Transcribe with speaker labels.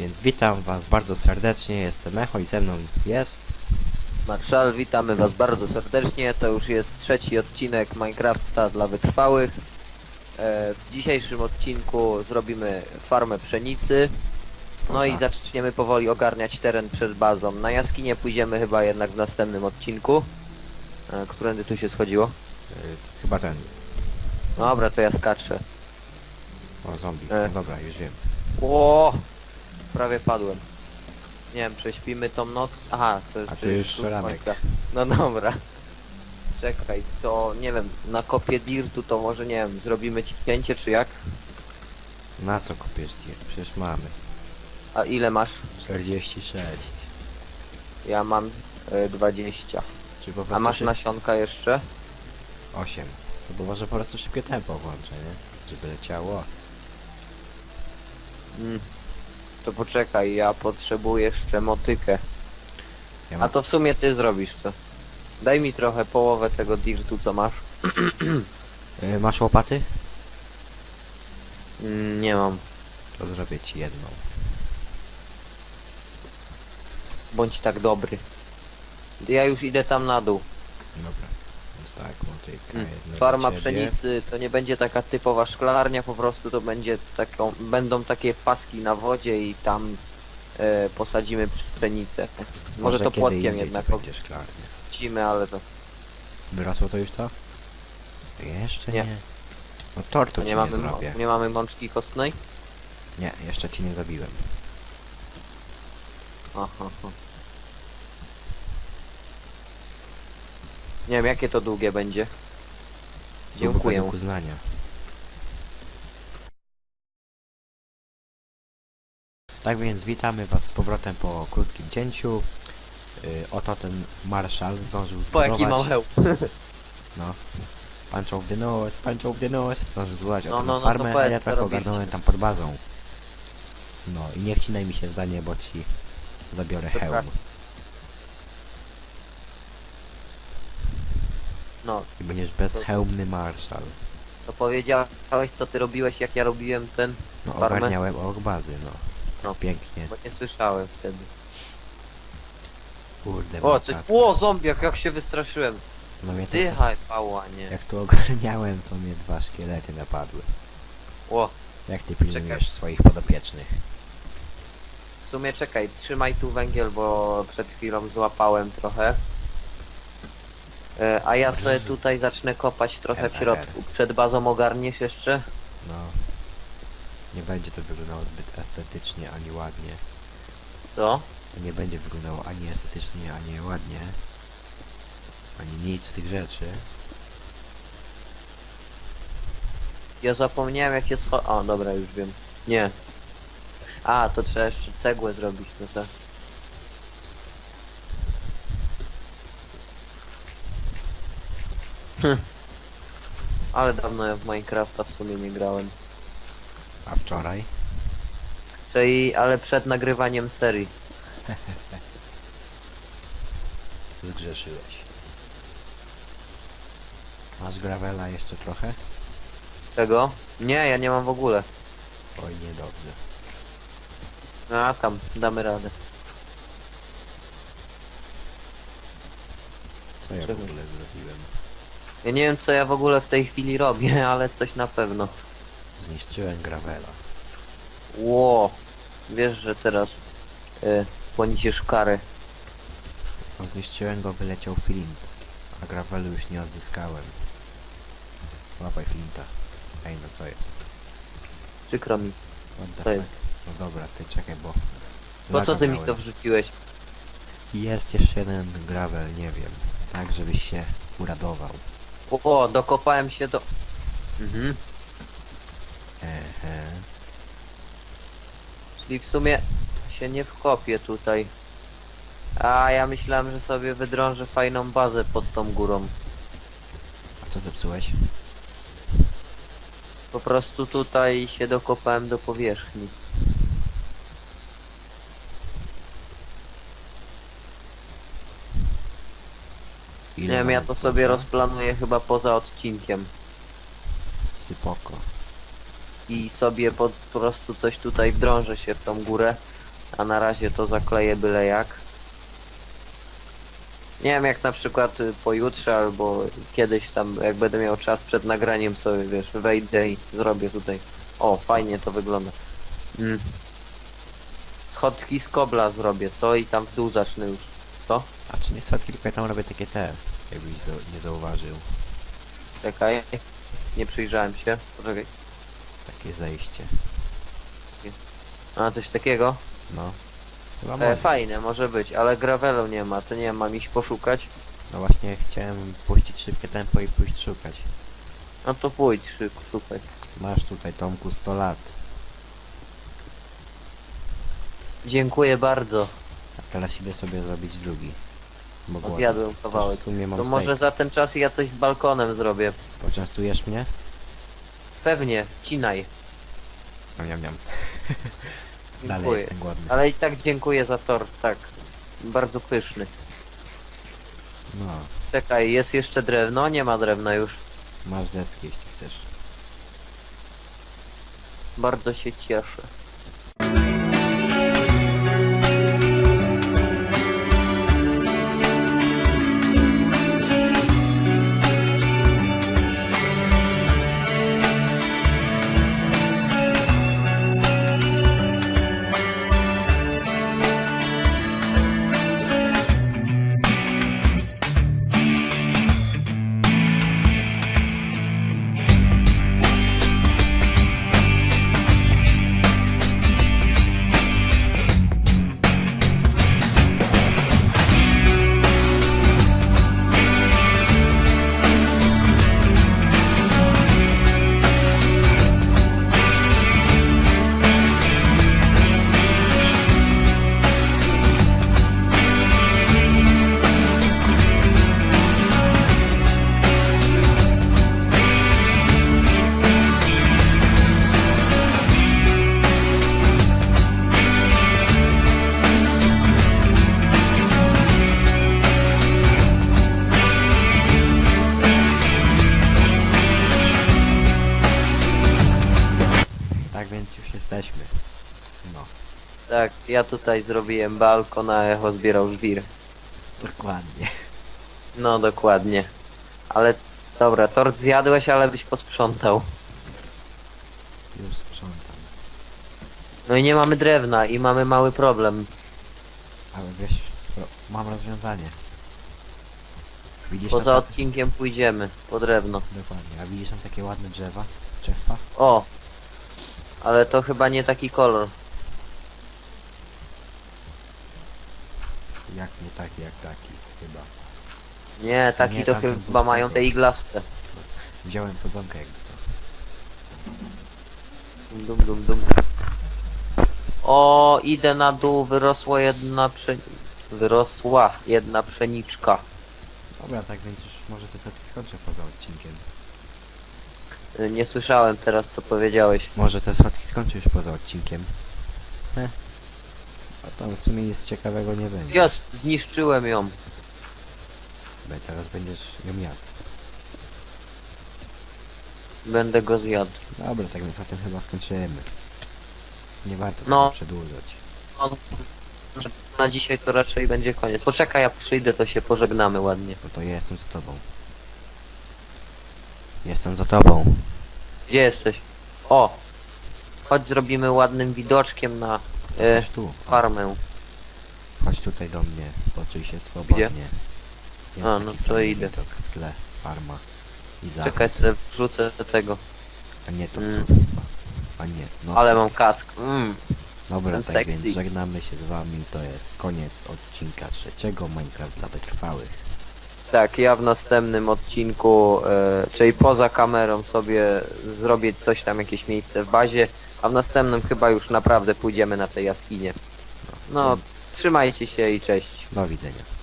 Speaker 1: Więc witam was bardzo serdecznie, jestem Echo i ze mną jest...
Speaker 2: Marszal, witamy was bardzo serdecznie. To już jest trzeci odcinek Minecrafta dla wytrwałych. E, w dzisiejszym odcinku zrobimy farmę pszenicy. No i zaczniemy powoli ogarniać teren przed bazą. Na jaskinię pójdziemy chyba jednak w następnym odcinku. E, którędy tu się schodziło?
Speaker 1: y, chyba ten...
Speaker 2: Dobra, to ja skaczę.
Speaker 1: O, zombie.
Speaker 2: E.
Speaker 1: No dobra, już wiem.
Speaker 2: Ło! Prawie padłem. Nie wiem, prześpimy tą noc. Aha, to jest
Speaker 1: A tu
Speaker 2: przecież
Speaker 1: już
Speaker 2: wschód
Speaker 1: ranek.
Speaker 2: słońca. No dobra. Czekaj, to nie wiem, na kopie dirtu to może nie wiem, zrobimy cięcie czy jak?
Speaker 1: Na co kopiesz dir? Przecież mamy.
Speaker 2: A ile masz?
Speaker 1: 46.
Speaker 2: Ja mam y, 20.
Speaker 1: Czy po prostu
Speaker 2: A masz
Speaker 1: szyb-
Speaker 2: nasionka jeszcze?
Speaker 1: 8. To bo może po prostu szybkie tempo włączę, nie? Żeby leciało.
Speaker 2: Mm. To poczekaj, ja potrzebuję jeszcze motykę.
Speaker 1: Ja
Speaker 2: A to w sumie ty zrobisz co? Daj mi trochę połowę tego dirtu co masz.
Speaker 1: Y, masz łopaty?
Speaker 2: Mm, nie mam.
Speaker 1: To zrobię ci jedną.
Speaker 2: Bądź tak dobry. Ja już idę tam na dół.
Speaker 1: Dobra. Więc tak, motyka
Speaker 2: Mm.
Speaker 1: jedna
Speaker 2: Farma
Speaker 1: dla ciebie.
Speaker 2: pszenicy to nie będzie taka typowa szklarnia, po prostu to będzie taką, będą takie paski na wodzie i tam e, posadzimy pszenicę. Może, to
Speaker 1: kiedy
Speaker 2: płotkiem
Speaker 1: indziej
Speaker 2: jednak
Speaker 1: to będzie szklarnia.
Speaker 2: obcimy, ale to
Speaker 1: Wyrosło to już to? Jeszcze nie.
Speaker 2: Nie.
Speaker 1: No tortu ci
Speaker 2: nie
Speaker 1: nie,
Speaker 2: mamy,
Speaker 1: zrobię.
Speaker 2: nie mamy mączki kostnej.
Speaker 1: Nie, jeszcze ci nie zabiłem.
Speaker 2: Aha, aha. Nie wiem jakie to długie będzie. Dziękuję.
Speaker 1: Uznania. Tak więc witamy was z powrotem po krótkim cięciu. Yy, oto ten marszal zdążył
Speaker 2: Po jaki mam
Speaker 1: zbudować...
Speaker 2: hełm.
Speaker 1: No. Punch of the nose, punch of the nose. Zdążył zbudować
Speaker 2: No,
Speaker 1: no,
Speaker 2: no, no, to
Speaker 1: farmę, a
Speaker 2: powiedz,
Speaker 1: ja
Speaker 2: co
Speaker 1: tak ogarnąłem tam pod bazą. No i nie wcinaj mi się zdanie, bo ci zabiorę hełm.
Speaker 2: Przepraszam. No,
Speaker 1: I będziesz bezhełmny marszal.
Speaker 2: to powiedziałeś co ty robiłeś jak ja robiłem ten,
Speaker 1: No
Speaker 2: Farmę?
Speaker 1: ogarniałem obok bazy, no.
Speaker 2: No.
Speaker 1: Pięknie.
Speaker 2: bo nie słyszałem wtedy.
Speaker 1: Kurde,
Speaker 2: O, coś,
Speaker 1: matat.
Speaker 2: o zombiak jak się wystraszyłem.
Speaker 1: No mnie to
Speaker 2: Dychaj, pała, nie.
Speaker 1: Jak tu ogarniałem, to mnie dwa szkielety napadły.
Speaker 2: O,
Speaker 1: Jak ty pilnujesz
Speaker 2: Czekaj.
Speaker 1: swoich podopiecznych?
Speaker 2: w sumie czekaj, trzymaj tu węgiel, bo przed chwilą złapałem trochę. E, a ja sobie tutaj zacznę kopać trochę w środku. Przed bazą ogarniesz jeszcze?
Speaker 1: No. Nie będzie to wyglądało zbyt estetycznie ani ładnie.
Speaker 2: Co?
Speaker 1: To nie będzie wyglądało ani estetycznie, ani ładnie. Ani nic z tych rzeczy.
Speaker 2: Ja zapomniałem jak jest. O, dobra, już wiem. Nie. A, to trzeba jeszcze cegłę zrobić, no. Hm. Ale dawno ja w Minecrafta w sumie nie grałem.
Speaker 1: A wczoraj?
Speaker 2: Czyli, ale przed nagrywaniem serii.
Speaker 1: Zgrzeszyłeś. Masz gravela jeszcze trochę?
Speaker 2: Czego? Nie, ja nie mam w ogóle.
Speaker 1: Oj, niedobrze.
Speaker 2: A, tam, damy radę.
Speaker 1: Co ja w
Speaker 2: Czego?
Speaker 1: ogóle zrobiłem?
Speaker 2: Ja nie wiem co ja w ogóle w tej chwili robię, ale coś na pewno.
Speaker 1: Zniszczyłem gravela.
Speaker 2: Ło! Wiesz, że teraz y, poniesiesz karę.
Speaker 1: Zniszczyłem go, wyleciał flint. A gravelu już nie odzyskałem. Łapaj flinta. Ej, no co jest?
Speaker 2: Przykro mi.
Speaker 1: What the
Speaker 2: Co jest?
Speaker 1: No dobra, ty czekaj, bo...
Speaker 2: Po co ty mi
Speaker 1: miałem.
Speaker 2: to wrzuciłeś?
Speaker 1: Jest jeszcze jeden gravel, nie wiem. Tak, żebyś się uradował.
Speaker 2: O, dokopałem się do... Mhm.
Speaker 1: Ehe.
Speaker 2: Czyli w sumie się nie wkopię tutaj. A ja myślałem, że sobie wydrążę fajną bazę pod tą górą.
Speaker 1: A co zepsułeś?
Speaker 2: Po prostu tutaj się dokopałem do powierzchni.
Speaker 1: Ile
Speaker 2: Nie wiem, ja to sobie rozplanuję chyba poza odcinkiem.
Speaker 1: Sypoko.
Speaker 2: I sobie po, prostu coś tutaj wdrążę się w tą górę. A na razie to zakleję byle jak. Nie wiem jak na przykład y, pojutrze albo kiedyś tam jak będę miał czas przed nagraniem sobie wiesz wejdę i zrobię tutaj. O fajnie to wygląda. Mm. Schodki z kobla zrobię, co? I tam w dół zacznę już. Co?
Speaker 1: A czy nie słodki, tylko ja tam robię takie te, jakbyś za- nie zauważył.
Speaker 2: Czekaj. Nie przyjrzałem się. Poczekaj.
Speaker 1: Takie zejście.
Speaker 2: A coś takiego?
Speaker 1: No. Chyba
Speaker 2: E,
Speaker 1: może.
Speaker 2: fajne może być, ale gravelu nie ma, to nie mam iść poszukać.
Speaker 1: No właśnie chciałem puścić szybkie tempo i pójść szukać.
Speaker 2: No to pójdź szybko, szukaj.
Speaker 1: Masz tutaj Tomku 100 lat.
Speaker 2: Dziękuję bardzo.
Speaker 1: A teraz idę sobie zrobić drugi. Bo głodny.
Speaker 2: Odjadłem kawałek.
Speaker 1: W sumie mam
Speaker 2: To
Speaker 1: steak.
Speaker 2: może za ten czas ja coś z balkonem zrobię.
Speaker 1: Poczęstujesz mnie?
Speaker 2: Pewnie, cinaj.
Speaker 1: Miam, miam, miam. Dalej
Speaker 2: Dziękuję.
Speaker 1: jestem głodny.
Speaker 2: Ale i tak dziękuję za tort, tak. Bardzo pyszny.
Speaker 1: No,
Speaker 2: Czekaj, jest jeszcze drewno? Nie ma drewna już.
Speaker 1: masz deski jeśli chcesz.
Speaker 2: Bardzo się cieszę.
Speaker 1: Więc już jesteśmy. No,
Speaker 2: Tak, ja tutaj zrobiłem balkon, a Echo zbierał żwir.
Speaker 1: dokładnie.
Speaker 2: No dokładnie. Ale dobra, tort zjadłeś, ale byś posprzątał.
Speaker 1: Już sprzątam.
Speaker 2: No i nie mamy drewna i mamy mały problem.
Speaker 1: Ale wiesz, mam rozwiązanie. Widzisz
Speaker 2: Poza odcinkiem pójdziemy po drewno.
Speaker 1: Dokładnie, a widzisz tam takie ładne drzewa? Drzewa?
Speaker 2: O! Ale to chyba nie taki kolor.
Speaker 1: Jak nie taki, jak taki, chyba.
Speaker 2: Nie, taki
Speaker 1: Nie,
Speaker 2: to chyba mają te iglaste.
Speaker 1: Wziąłem sadzonkę jakby co.
Speaker 2: Dum dum dum. O, idę na dół, wyrosła jedna psze... Wyrosła jedna pszeniczka.
Speaker 1: Dobra, tak więc już może te setki skończę poza odcinkiem.
Speaker 2: Y, Nie słyszałem teraz co powiedziałeś.
Speaker 1: Może te schodki skończę już poza odcinkiem. Heh. A tam w sumie nic ciekawego nie będzie.
Speaker 2: Jest, zniszczyłem ją.
Speaker 1: Bo teraz będziesz ją jadł.
Speaker 2: Będę go zjadł.
Speaker 1: Dobra, tak więc na tym chyba skończymy. Nie warto
Speaker 2: No.
Speaker 1: tego przedłużać.
Speaker 2: On... Na dzisiaj to raczej będzie koniec. Poczekaj, ja przyjdę, to się pożegnamy ładnie.
Speaker 1: Bo to ja jestem za tobą. Jestem za tobą.
Speaker 2: Gdzie jesteś? O! Chodź zrobimy ładnym widoczkiem na e,
Speaker 1: Chodź tu.
Speaker 2: farmę.
Speaker 1: Chodź tutaj do mnie. Poczuj się swobodnie. Jest
Speaker 2: A, no
Speaker 1: taki
Speaker 2: to
Speaker 1: fajny
Speaker 2: idę.
Speaker 1: Widok w tle. Farma. I zachód.
Speaker 2: Czekaj sobie wrzucę tego.
Speaker 1: A nie to
Speaker 2: Mm.
Speaker 1: co. A nie. No
Speaker 2: Ale mam kask. Mm.
Speaker 1: Dobra,
Speaker 2: jestem
Speaker 1: tak
Speaker 2: sexy.
Speaker 1: więc żegnamy się z wami. To jest koniec odcinka trzeciego Minecraft dla wytrwałych.
Speaker 2: Tak, ja w następnym odcinku, e, czyli poza kamerą sobie zrobię coś tam, jakieś miejsce w bazie, a w następnym chyba już naprawdę pójdziemy na te jaskinie. No,
Speaker 1: Więc
Speaker 2: trzymajcie się i cześć.
Speaker 1: do widzenia.